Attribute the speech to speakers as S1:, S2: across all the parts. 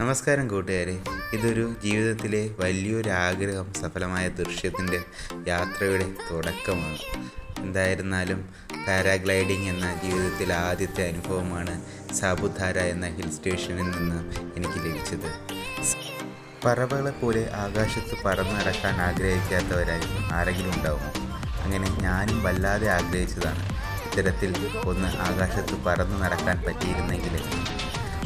S1: നമസ്കാരം കൂട്ടുകാരെ. ഇതൊരു ജീവിതത്തിലെ വലിയൊരു ആഗ്രഹം സഫലമായ ദൃശ്യത്തിന്റെ യാത്രയുടെ തുടക്കമാണ്. എന്തായിരുന്നാലും പാരാഗ്ലൈഡിംഗ് എന്ന ജീവിതത്തിലെ ആദ്യത്തെ അനുഭവമാണ് സാബുധാര എന്ന ഹിൽ സ്റ്റേഷനിൽ നിന്ന് എനിക്ക് ലഭിച്ചത്. പറവകളെ പോലെ ആകാശത്ത് പറന്നു നടക്കാൻ ആഗ്രഹിക്കാത്തവരായി ആരെങ്കിലും ഉണ്ടാവും അങ്ങനെ ഞാനും വല്ലാതെ ആഗ്രഹിച്ചതാണ്. ഇത്തരത്തിൽ ഒന്ന് ആകാശത്ത് പറന്നു നടക്കാൻ പറ്റിയിരുന്നെങ്കിൽ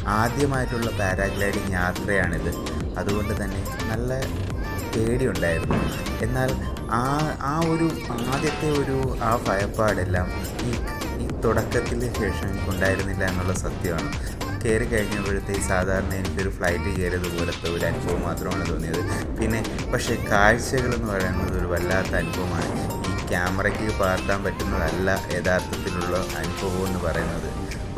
S1: ആദ്യമായിട്ടുള്ള പാരാഗ്ലൈഡിങ് യാത്രയാണിത്. അതുകൊണ്ട് തന്നെ നല്ല പേടിയുണ്ടായിരുന്നു. എന്നാൽ ആ ആ ഒരു ആദ്യത്തെ ഒരു ആ ഭയപ്പാടെല്ലാം ഈ ഈ തുടക്കത്തിന് ശേഷം ഉണ്ടായിരുന്നില്ല എന്നുള്ള സത്യമാണ്. കയറി കഴിഞ്ഞപ്പോഴത്തെ സാധാരണ എനിക്കൊരു ഫ്ലൈറ്റ് കയറിയത് പോലത്തെ ഒരു അനുഭവം മാത്രമാണ് തോന്നിയത്. പിന്നെ പക്ഷേ കാഴ്ചകൾ എന്ന് പറയുന്നത് ഒരു വല്ലാത്ത അനുഭവമാണ്. ക്യാമറയ്ക്ക് പകർത്താൻ പറ്റുന്നതല്ല യഥാർത്ഥത്തിലുള്ള അനുഭവം എന്ന് പറയുന്നത്.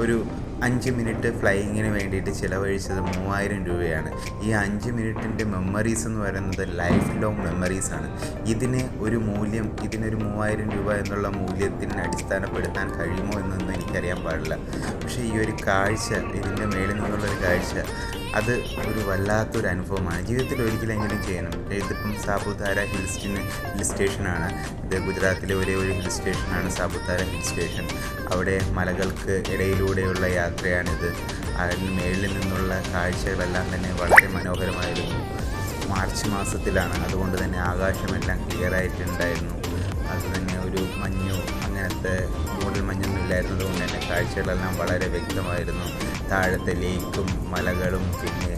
S1: ഒരു അഞ്ച് മിനിറ്റ് ഫ്ലൈയിങ്ങിന് വേണ്ടിയിട്ട് ചിലവഴിച്ചത് മൂവായിരം രൂപയാണ്. ഈ അഞ്ച് മിനിറ്റിന്റെ മെമ്മറീസ് എന്ന് പറയുന്നത് ലൈഫ് ലോങ് മെമ്മറീസാണ് ഇതിന് ഒരു മൂല്യം ഇതിനൊരു മൂവായിരം രൂപ എന്നുള്ള മൂല്യത്തിന് അടിസ്ഥാനപ്പെടുത്താൻ കഴിയുമോ എന്നൊന്നും എനിക്കറിയാൻ പാടില്ല. പക്ഷേ ഈ ഒരു കാഴ്ച ഇതിന്റെ മേളിൽ നിന്നുള്ളൊരു കാഴ്ച അത് ഒരു വല്ലാത്തൊരു അനുഭവമാണ്. ജീവിതത്തിൽ ഒരിക്കലെങ്കിലും ചെയ്യണം. ഇതിപ്പം സാപുതാര ഹിൽ സ്റ്റേഷൻ ഹിൽ സ്റ്റേഷനാണ്. ഇത് ഗുജറാത്തിലെ ഒരേ ഒരു ഹിൽ സ്റ്റേഷനാണ് സാപുതാര ഹിൽ സ്റ്റേഷൻ. അവിടെ മലകൾക്ക് ഇടയിലൂടെയുള്ള യാത്രയാണിത്. അതിന് മേളിൽ നിന്നുള്ള കാഴ്ചകളെല്ലാം തന്നെ വളരെ മനോഹരമായിരുന്നു. മാർച്ച് മാസത്തിലാണ്. അതുകൊണ്ട് തന്നെ ആകാശമെല്ലാം ക്ലിയർ ആയിട്ടുണ്ടായിരുന്നു അത് തന്നെ ഒരു മഞ്ഞോ അങ്ങനത്തെ മൂടൽ മഞ്ഞൊന്നും ഇല്ലായിരുന്നത് കൊണ്ട് തന്നെ കാഴ്ചകളെല്ലാം വളരെ വ്യക്തമായിരുന്നു. താഴത്തെ ലേക്കും മലകളും പിന്നെ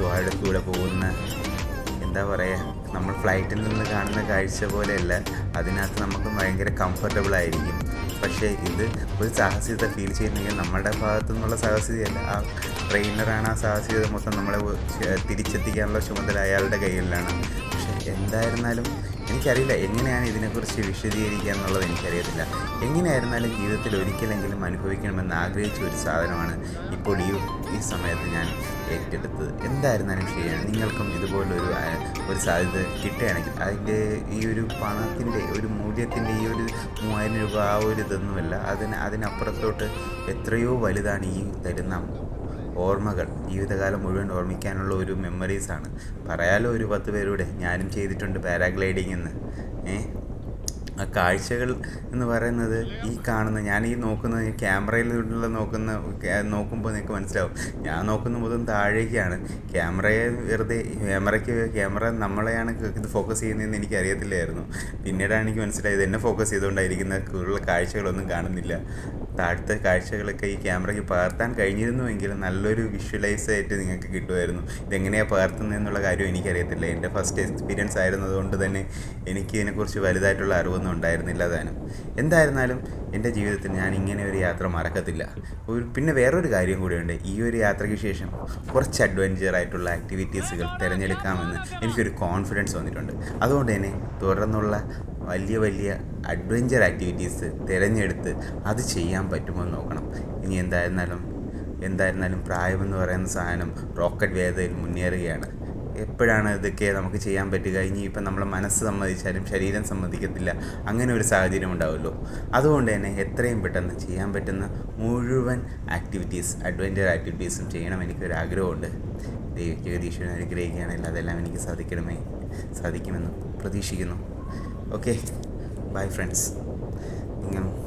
S1: താഴത്തൂടെ പോകുന്ന എന്താ പറയുക നമ്മൾ ഫ്ലൈറ്റിൽ നിന്ന് കാണുന്ന കാഴ്ച പോലെയല്ല. അതിനകത്ത് നമുക്ക് ഭയങ്കര കംഫർട്ടബിൾ ആയിരിക്കും. പക്ഷേ ഇത് ഒരു സാഹസികത ഫീൽ ചെയ്യുന്നെങ്കിൽ നമ്മുടെ ഭാഗത്തു നിന്നുള്ള സാഹസികതയല്ല. ആ ട്രെയിനറാണ് ആ സാഹസികത മൊത്തം നമ്മളെ തിരിച്ചെത്തിക്കാനുള്ള ചുമതല അയാളുടെ കയ്യിലാണ്. പക്ഷേ എന്തായിരുന്നാലും എനിക്കറിയില്ല എങ്ങനെയാണ് ഇതിനെക്കുറിച്ച് വിശദീകരിക്കുക എന്നുള്ളത് എനിക്കറിയത്തില്ല. എങ്ങനെയായിരുന്നാലും ജീവിതത്തിൽ ഒരിക്കലെങ്കിലും അനുഭവിക്കണമെന്ന് ആഗ്രഹിച്ച ഒരു സാധനമാണ് ഇപ്പോൾ ഈ ഈ സമയത്ത് ഞാൻ ഏറ്റെടുത്തത്. എന്തായിരുന്നാലും ശരിയാണ് നിങ്ങൾക്കും ഇതുപോലൊരു ഒരു സാധ്യത കിട്ടുകയാണെങ്കിൽ അതിന്റെ ഈ ഒരു പണത്തിന്റെ ഒരു മൂല്യത്തിന്റെ ഈ ഒരു മൂവായിരം രൂപ ആ ഒരു ഇതൊന്നുമല്ല. അതിന് അതിനപ്പുറത്തോട്ട് എത്രയോ വലുതാണ് ഈ തരുന്ന ഓർമ്മകൾ ജീവിതകാലം മുഴുവൻ ഓർമ്മിക്കാനുള്ള ഒരു മെമ്മറീസാണ് പറയാലോ ഒരു പത്ത് പേരൂടെ ഞാനും ചെയ്തിട്ടുണ്ട് പാരാഗ്ലൈഡിങ് എന്ന്. ഏ? ആ കാഴ്ചകൾ എന്ന് പറയുന്നത് ഈ കാണുന്ന ഞാൻ ഈ നോക്കുന്ന ഈ ക്യാമറയിലുള്ള നോക്കുന്ന നോക്കുമ്പോൾ നിങ്ങൾക്ക് മനസ്സിലാവും. ഞാൻ നോക്കുന്ന മുതൽ താഴേക്കാണ്. ക്യാമറയെ വെറുതെ ക്യാമറയ്ക്ക് ക്യാമറ നമ്മളെയാണ് ഇത് ഫോക്കസ് ചെയ്യുന്നതെന്ന് എനിക്ക് അറിയത്തില്ലായിരുന്നു. പിന്നീടാണ് എനിക്ക് മനസ്സിലായത് എന്നെ ഫോക്കസ് ചെയ്തുകൊണ്ടായിരിക്കുന്ന കൂടുതൽ കാഴ്ചകളൊന്നും കാണുന്നില്ല. താഴത്തെ കാഴ്ചകളൊക്കെ ഈ ക്യാമറയ്ക്ക് പകർത്താൻ കഴിഞ്ഞിരുന്നുവെങ്കിൽ നല്ലൊരു വിഷ്വലൈസ് ആയിട്ട് നിങ്ങൾക്ക് കിട്ടുമായിരുന്നു. ഇതെങ്ങനെയാണ് പകർത്തുന്നതെന്നുള്ള കാര്യം എനിക്കറിയത്തില്ല. എന്റെ ഫസ്റ്റ് എക്സ്പീരിയൻസ് ആയിരുന്നതുകൊണ്ട് തന്നെ എനിക്ക് ഇതിനെക്കുറിച്ച് വലുതായിട്ടുള്ള അറിവൊന്നും ഉണ്ടായിരുന്നില്ല താനും. എന്തായിരുന്നാലും എന്റെ ജീവിതത്തിൽ ഞാൻ ഇങ്ങനെ ഒരു യാത്ര മറക്കത്തില്ല. ഒരു പിന്നെ വേറൊരു കാര്യം കൂടിയുണ്ട്. ഈ ഒരു യാത്രയ്ക്ക് ശേഷം കുറച്ച് അഡ്വഞ്ചർ ആയിട്ടുള്ള ആക്ടിവിറ്റീസുകൾ തിരഞ്ഞെടുക്കാമെന്ന് എനിക്കൊരു കോൺഫിഡൻസ് വന്നിട്ടുണ്ട്. അതുകൊണ്ട് തന്നെ തുടർന്നുള്ള വലിയ വലിയ അഡ്വഞ്ചർ ആക്ടിവിറ്റീസ് തിരഞ്ഞെടുത്ത് അത് ചെയ്യാൻ പറ്റുമോ എന്ന് നോക്കണം. ഇനി എന്തായിരുന്നാലും എന്തായിരുന്നാലും പ്രായമെന്ന് പറയുന്ന സാധനം റോക്കറ്റ് വേദയിൽ മുന്നേറുകയാണ്. എപ്പോഴാണ് ഇതൊക്കെ നമുക്ക് ചെയ്യാൻ പറ്റുക? ഇനിയിപ്പം നമ്മളെ മനസ്സ് സമ്മതിച്ചാലും ശരീരം സമ്മതിക്കത്തില്ല. അങ്ങനെ ഒരു സാഹചര്യം ഉണ്ടാവുമല്ലോ. അതുകൊണ്ട് തന്നെ എത്രയും പെട്ടെന്ന് ചെയ്യാൻ പറ്റുന്ന മുഴുവൻ ആക്ടിവിറ്റീസ് അഡ്വഞ്ചർ ആക്ടിവിറ്റീസും ചെയ്യണം എനിക്കൊരാഗ്രഹമുണ്ട്. ദൈവ ജഗദീശ്വരൻ അനുഗ്രഹിക്കുകയാണെങ്കിൽ അതെല്ലാം എനിക്ക് സാധിക്കണമേ. സാധിക്കുമെന്ന് പ്രതീക്ഷിക്കുന്നു. ഓക്കെ ബൈ ഫ്രണ്ട്സ് നിങ്ങൾ